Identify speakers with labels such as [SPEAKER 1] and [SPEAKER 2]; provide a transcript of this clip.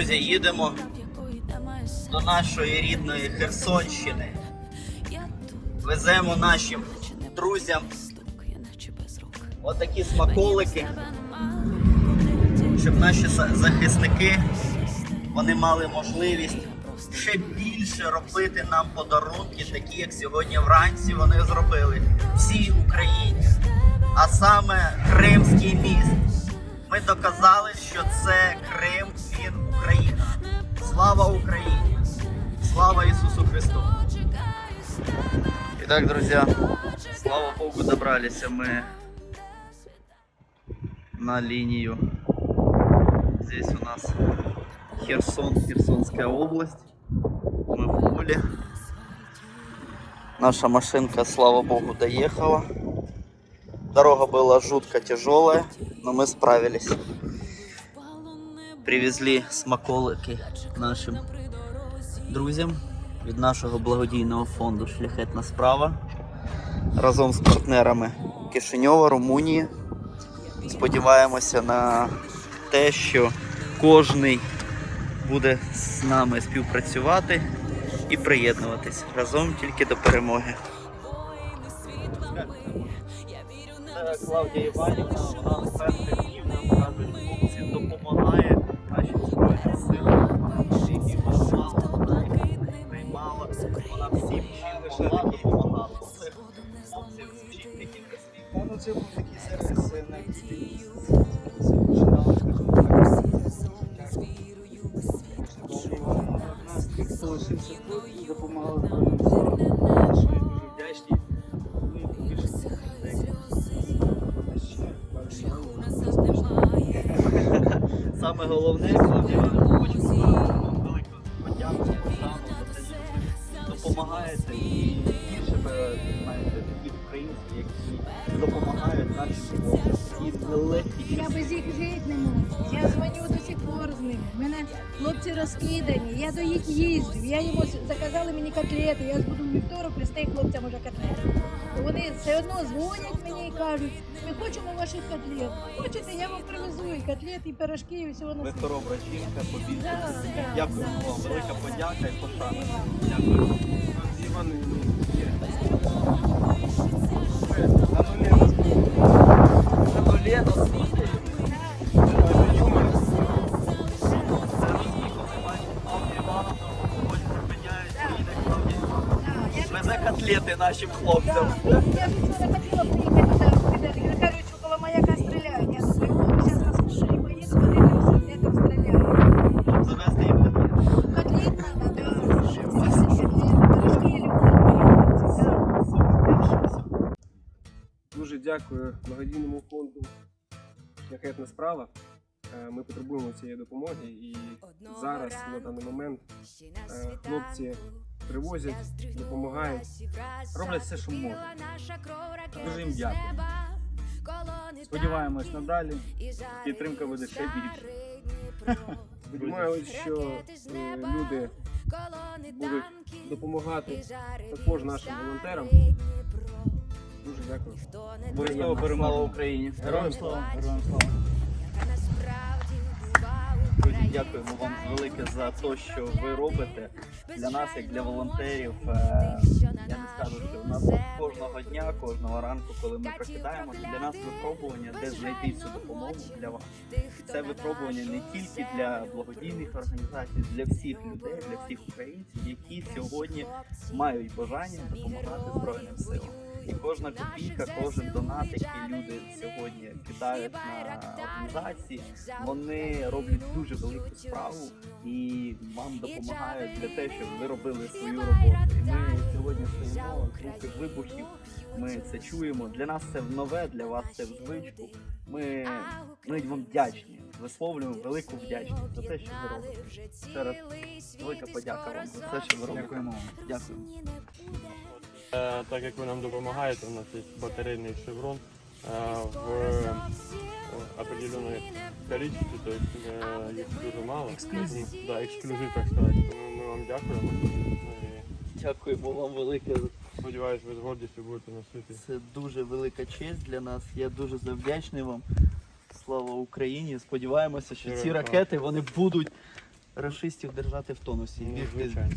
[SPEAKER 1] Друзі, їдемо до нашої рідної Херсонщини. Веземо нашим друзям отакі смаколики, щоб наші захисники вони мали можливість ще більше робити нам подарунки, такі як сьогодні вранці вони зробили всій Україні. А саме Кримський міст. Ми доказали, що це Крим, він Україна. Слава Україні! Слава Ісусу Христу! Итак, друзья, слава Богу, добрались мы на линию. Здесь у нас Херсон, Херсонская область. Мы в поле. Наша машинка, слава Богу, доехала. Дорога была жутко тяжелая, но мы справились. Привезли смаколики нашим друзям від нашого благодійного фонду Шляхетна справа разом з партнерами Кишиньова, Румунії. Сподіваємося на те, що кожний буде з нами співпрацювати і приєднуватись разом тільки до перемоги. Клавдія Іванівна, вона з свій
[SPEAKER 2] Та, ну, це був такий сервіс. е, навіть нас залишився тут і допомагали Збройним силам. Що ми дуже вдячні.
[SPEAKER 1] Саме головне, хочу вам велику подяку що допомагаєте
[SPEAKER 3] Я без їх жити не можу. Я дзвоню до сих пор з ними. Мене хлопці розкидані. Я до їх їздю. Я йому заказали мені котлети. Я буду в вівторок плести хлопцям уже котлети. Вони все одно дзвонять мені і кажуть, ми хочемо ваших котлет. Хочете, я вам привезу і котлети, і пирожки, і всього на
[SPEAKER 1] Ви хоробра жінка, побільше.
[SPEAKER 3] Да.
[SPEAKER 1] Вам, велика подяка і пошана. Дякую.
[SPEAKER 2] Іван
[SPEAKER 1] котлети нашим хлопцям.
[SPEAKER 3] Я ж вчора хотіла приїхати я кажу, що коло маяка стріляють. Я думаю, зараз на скушері поїду, подивлюся, де там стріляють.
[SPEAKER 1] Завезти їм.
[SPEAKER 3] Котлет надо, да.
[SPEAKER 2] Дуже дякую благодійному фонду Шляхетна справа. Е, Ми потребуємо цієї допомоги і зараз на даний момент е, хлопці привозять, допомагають, роблять все, що можуть.
[SPEAKER 4] Дуже їм дякую. Сподіваємось надалі. Підтримка буде ще більше.
[SPEAKER 2] Сподіваюся, що е, люди будуть допомагати також нашим волонтерам. Дуже дякую.
[SPEAKER 1] Обов'язково перемога Україні.
[SPEAKER 4] Героям слава, героям слава.
[SPEAKER 1] Дякуємо вам велике за те, що ви робите для нас, як для волонтерів. Е, Я не скажу, що у нас кожного дня, кожного ранку, коли ми прокидаємося, для нас випробування, де знайти цю допомогу для вас. Це випробування не тільки для благодійних організацій, для всіх людей, для всіх українців, які сьогодні мають бажання допомагати Збройним силам. І кожна копійка, кожен донат, який люди сьогодні кидають на організації, вони роблять дуже велику справу і вам допомагають для те, щоб ви робили свою роботу. І ми сьогодні стоїмо звуки вибухів. Ми це чуємо. Для нас це нове, для вас це в звичку. Ми, ми вам вдячні. Висловлюємо велику вдячність за те, що ви робите. Ще раз велика подяка вам за те, що ви робите.
[SPEAKER 4] Дякуємо.
[SPEAKER 1] Дякую.
[SPEAKER 5] Е, Так як ви нам допомагаєте, у нас є батарейний шеврон е, в е, определенной количестве, то есть їх дуже мало.
[SPEAKER 4] Ексклюзив.
[SPEAKER 5] Да, ексклюзив, так сказати. Тому ми вам дякуємо.
[SPEAKER 1] Дякуємо вам велике.
[SPEAKER 5] Сподіваюсь, ви з гордістю будете носити.
[SPEAKER 1] Це дуже велика честь для нас. Я дуже завдячний вам. Слава Україні! Сподіваємося, що ці ракети вони будуть рашистів держати в тонусі
[SPEAKER 5] Ну, звичайно.